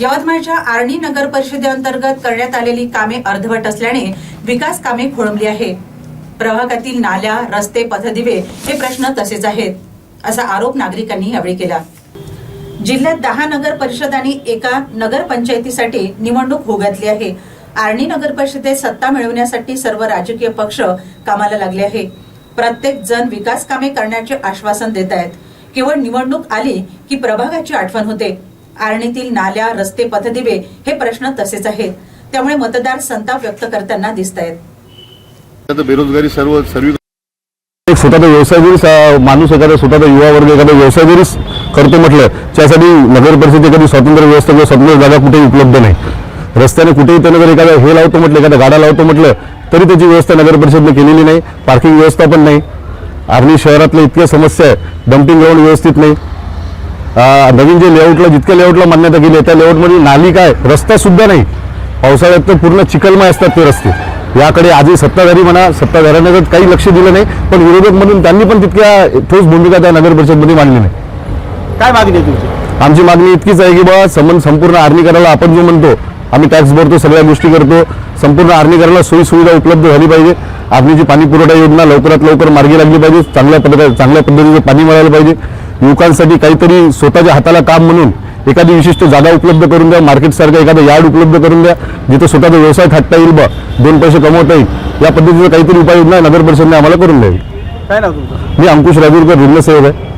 यवतमाळच्या आर्णी नगर परिषदेअंतर्गत करण्यात आलेली कामे अर्धवट असल्याने विकास कामे खोळंबली आहे प्रभागातील नाल्या रस्ते पथदिवे हे प्रश्न तसेच आहेत असा आरोप नागरिकांनी यावेळी केला. जिल्ह्यात दहा नगर परिषद आणि एका नगर पंचायतीसाठी निवडणूक होऊ घातली आहे. आर्णी नगर परिषदेत सत्ता मिळवण्यासाठी सर्व राजकीय पक्ष कामाला लागले आहे प्रत्येक जण विकास कामे करण्याचे आश्वासन देत आहेत. केवळ निवडणूक आली की प्रभागाची आठवण होते. आर्णीतील नाल्या रस्ते पथदिवे हे प्रश्न तसेच आहेत. त्यामुळे मतदार संताप व्यक्त करताना दिसत आहेत आता बेरोजगारी सर्व सर्व एक स्वतःचा व्यवसाय जरी माणूस एखादा स्वतःचा युवा वर्ग एखादा व्यवसाय जरी करतो म्हटलं त्यासाठी नगर परिषद एखादी स्वातंत्र्य व्यवस्था किंवा स्वतंत्र जागा कुठेही उपलब्ध नाही. रस्त्याने कुठेही त्यानं जर एखादा हे लावतो म्हटलं एखादा गाडा लावतो म्हटलं तरी त्याची व्यवस्था नगर परिषदने केलेली नाही पार्किंग व्यवस्था पण नाही. आर्णी शहरातल्या इतक्या समस्या आहे डम्पिंग ग्राउंड व्यवस्थित नाही. नवीन जे लेआउटला जितक्या लेआउटला मान्यता केली आहे त्या लेआउटमध्ये नाली काय रस्ता सुद्धा नाही. पावसाळ्यात तर पूर्ण चिखलमय असतात ते रस्ते. याकडे आजही सत्ताधारी म्हणा सत्ताधाऱ्यांना तर काही लक्ष दिलं नाही पण विरोधक म्हणून त्यांनी पण तितक्या ठोस भूमिका त्या नगर परिषदमध्ये मांडली नाही. काय मागणी आहे तुमची? आमची मागणी इतकीच आहे की बाबा संबंध संपूर्ण आर्णीकराला आपण जो म्हणतो आम्ही टॅक्स भरतो सगळ्या गोष्टी करतो संपूर्ण आर्णीकराला सोयी सुविधा उपलब्ध झाली पाहिजे. आर्णीची पाणी पुरवठा योजना लवकरात लवकर मार्गी लागली पाहिजे चांगल्या पद्धती चांगल्या पद्धतीचं पाणी मिळालं पाहिजे. युवकांसाठी काहीतरी स्वतःच्या हाताला काम म्हणून एखादी विशिष्ट जागा उपलब्ध करून द्या मार्केटसारखं एखादं यार्ड उपलब्ध करून द्या जिथं स्वतःचा व्यवसाय थाटता येईल बा दोन पैसे कमवता येईल. या पद्धतीचं काहीतरी उपाययोजना नगर परिषदने आम्हाला करून द्यावी. काय नाव तुमचं? मी अंकुश राजूरकर जिल्हा सेवक आहे.